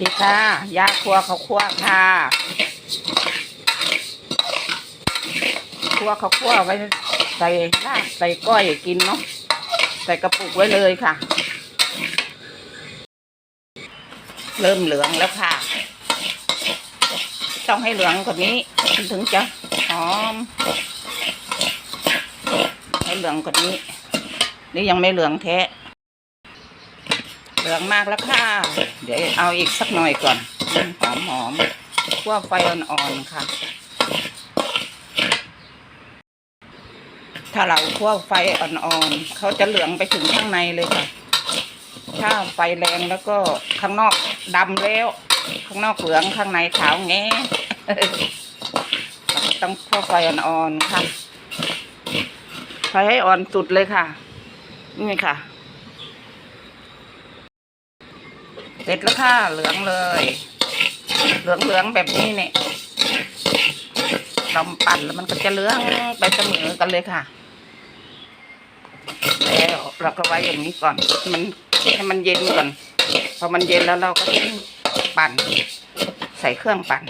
ดีค่ะยาครัวเขาวคั่วค่ะครัวเขาวคั่วไว้ใส่ลาบใส่ก้อยกินเนาะใส่กระปุกไว้เลยค่ะ เริ่มเหลืองแล้วค่ะ ต้องให้เหลืองกว่านี้ถึงจะหอมให้เหลืองกว่านี้นี่ยังไม่เหลืองแท้ เหลืองมากแล้วค่ะ เดี๋ยวเอาอีกสักหน่อยก่อนหอมหอมๆคั่วไฟอ่อนๆค่ะ ถ้าเราคั่วไฟอ่อนๆเขาจะเหลืองไปถึงข้างในเลยค่ะ ถ้าไฟแรงแล้วก็ข้างนอกดำแล้ว ข้างนอกเหลืองข้างในขาวแง่ต้องคั่วไฟอ่อนๆค่ะไฟให้อ่อนสุดเลยค่ะ นี่ค่ะ เสร็จแล้วค่ะเหลืองเลย เหลืองเหลืองแบบนี้เนี่ยเราปั่นแล้วมันก็จะเหลืองไปเสมอกันเลยค่ะแล้วเราก็ไว้อย่างนี้ก่อนมันให้มันเย็นก่อนพอมันเย็นแล้วเราก็ปั่น ใส่เครื่องปั่น